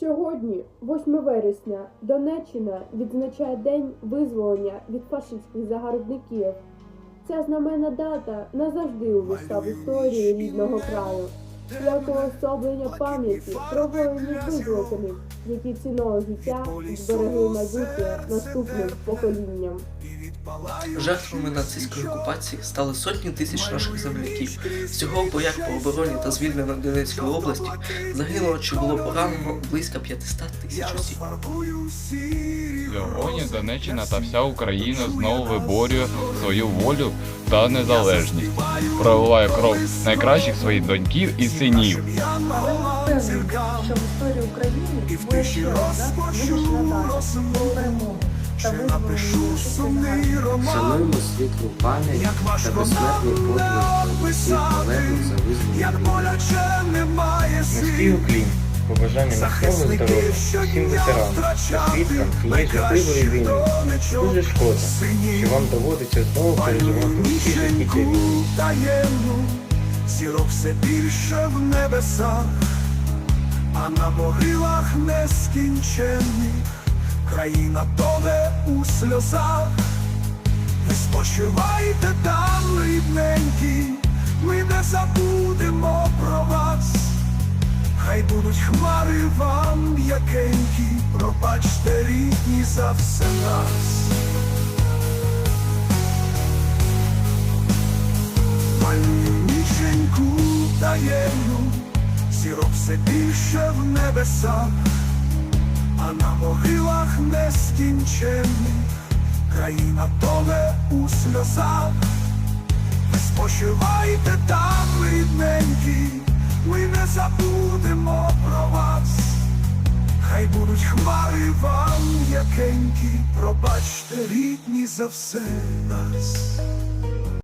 Сьогодні, 8 вересня, Донеччина відзначає День визволення від фашистських загарбників. Ця знаменна дата назавжди увійшла в історію рідного краю, як уособлення пам'яті про воїнів визволителів, які ціною життя зберегли майбутнє наступним поколінням. Жертвами нацистської окупації стали сотні тисяч наших земляків. Всього в боях по обороні та звільнення Донецької області загинуло чи було поранено близько 500 тисяч осіб. Сьогодні Донеччина та вся Україна знову виборює свою волю та незалежність, проливає кров найкращих своїх доньків і синів. що в історії України буде ще одна визначена дата про перемогу та визволення Шануємо світлу пам'ять та безсмертний подвиг всіх полеглих за визволення. Низький уклін, побажання міцного здоров'я всім ветеранам та свідкам цієї жахливої війни. Дуже шкода, що вам доводиться знову переживати усі жахіття війни. зірок все більше в небесах, а на могилах нескінченних країна тоне у сльозах. Спочивайте там, рідненькі, ми не забудемо про вас. Хай будуть хмари вам м'якенькі, пробачте рідні за все нас. Малюю ніченьку таємну, зірок все більше в небесах, а на могилах нескінченних країна тоне у сльозах. Ви спочивайте там, рідненькі, ми не забудемо про вас. Хай будуть хмари вам м'якенькі, пробачте рідні за все нас.